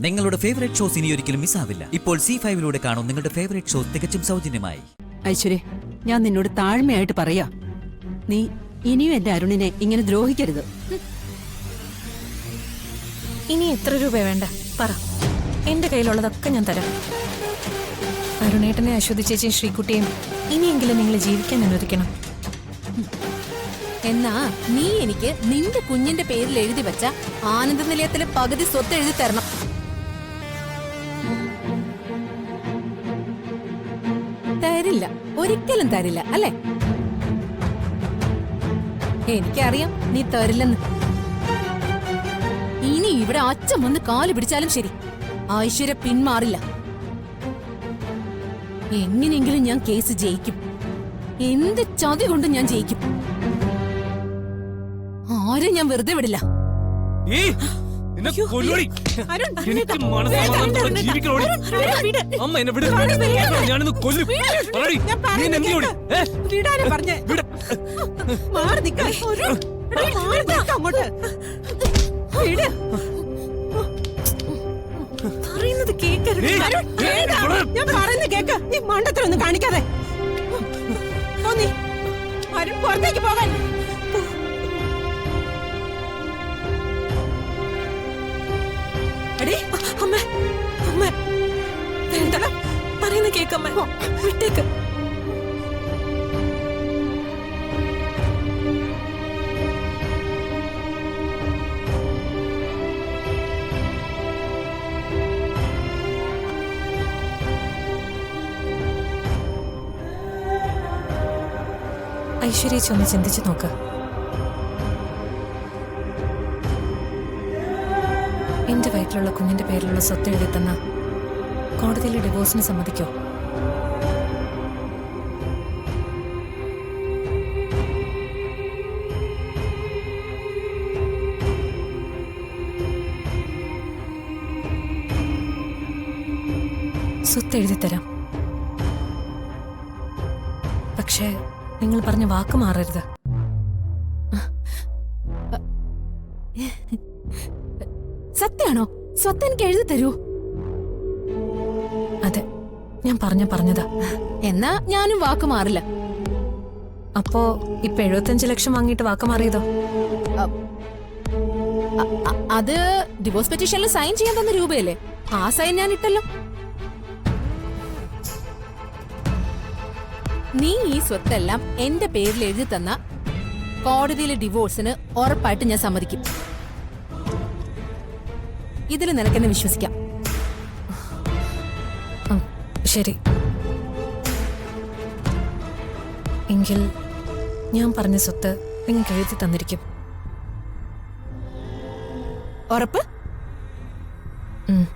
നിങ്ങളുടെ favourite shows ഇനി ഒരിക്കലും മിസ്സാവില്ല ഇപ്പോൾ സി ഫൈവിലൂടെ കാണും നിങ്ങളുടെ ഫേവറേറ്റ് ഷോസ് തികച്ചും സൗജന്യമായി. ഐശ്വര്യ ഞാൻ നിന്നോട് താഴ്മയായിട്ട് പറയാ. നീ ഇനിയും എന്റെ അരുണിനെ ഇങ്ങനെ ദ്രോഹിക്കരുത്. ഇനി എത്ര രൂപ വേണ്ട? പറ. എന്റെ കയ്യിലുള്ളതൊക്കെ ഞാൻ തരാം. അരുണേട്ടനെ അശ്വതി ചേച്ചിയും ശ്രീകുട്ടിയും ഇനിയെങ്കിലും നിങ്ങൾ ജീവിക്കാൻ അനുവദിക്കണം. എന്നാ നീ എനിക്ക് നിന്റെ കുഞ്ഞിന്റെ പേരിൽ എഴുതി വെച്ച ആനന്ദ നിലയത്തിലെ പകുതി സ്വത്ത് എഴുതി തരണം. തരില്ല. ഒരിക്കലും തരില്ല അല്ലേ? എനിക്കറിയാം നീ തരില്ലെന്ന്. ഇനി ഇവിടെ അച്ഛൻ വന്ന് കാൽ പിടിച്ചാലും ശരി. ഐശ്വര്യ പിന്മാറില്ല. എങ്ങനെയെങ്കിലും ഞാൻ കേസ് ജയിക്കും. എന്ത് ചതി കൊണ്ട് ഞാൻ ജയിക്കും. ആരും ഞാൻ വെറുതെ വിടില്ല. നിന്നെ കൊല്ലുവടി. എനിക്ക് മനസ്സമാധാനത്തോടെ ജീവിക്കണോടി. അമ്മ എന്നെ വിട്. ഞാനിന്ന് കൊല്ലും. പറയടി, നീ എന്നെ എന്ത് ചെയ്യൂടി? ഏ? വിടാനാ പറഞ്ഞേ വിട്. മാറി നിക്കാൻ. എടാ, മാറി നിക്ക് അങ്ങോട്ട് വിട്. പറയുന്നത് കേൾക്കരുത് ഏയ്, അരുൺ, ഏയ്, വേണ്ട. ഇവിടെ. ഞാൻ പറയുന്നത് കേക്ക് നീ മണ്ടത്തിലൊന്നും കാണിക്കാതെ പോ നീ. അരുൺ പുറത്തേക്ക് പോകാൻ എടീ, അമ്മ അമ്മ. വേണ്ട പറയുന്ന കേക്കമ്മ വിട്ടേക്ക്. ഐശ്വര്യേച്ചി ഒന്ന് ചിന്തിച്ചു നോക്ക്. എന്റെ വയറ്റിലുള്ള കുഞ്ഞിന്റെ പേരിലുള്ള സ്വത്ത് എഴുതി തന്ന കോടതിയിലെ ഡിവോഴ്സിന് സമ്മതിക്കോ? സ്വത്ത് എഴുതി തരാം പക്ഷേ നിങ്ങൾ പറഞ്ഞ വാക്ക് മാറരുത്. സത്യാണോ സ്വത്ത് എനിക്ക് എഴുതി തരൂ. അതെ ഞാൻ പറഞ്ഞ പറഞ്ഞതാ. എന്നാ ഞാനും വാക്ക് മാറില്ല. അപ്പോ ഇപ്പൊ എഴുപത്തഞ്ച് ലക്ഷം വാങ്ങിയിട്ട് വാക്ക് മാറിയതോ? അത് ഡിവോഴ്സ് പെറ്റീഷനിൽ സൈൻ ചെയ്യാൻ തന്ന രൂപയല്ലേ? ആ സൈൻ ഞാൻ ഇട്ടല്ലോ. നീ ഈ സ്വത്തെല്ലാം എന്റെ പേരിൽ എഴുതി തന്ന കോടതിയിലെ ഡിവോഴ്സിന് ഉറപ്പായിട്ട് ഞാൻ സമ്മതിക്കും. ഇതിൽ നിനക്കെന്നെ വിശ്വസിക്കാം. ശരി. എങ്കിൽ ഞാൻ പറഞ്ഞ സ്വത്ത് നിങ്ങൾക്ക് എഴുതി തന്നിരിക്കും. ഉറപ്പ്? ഉം. ഉറപ്പ്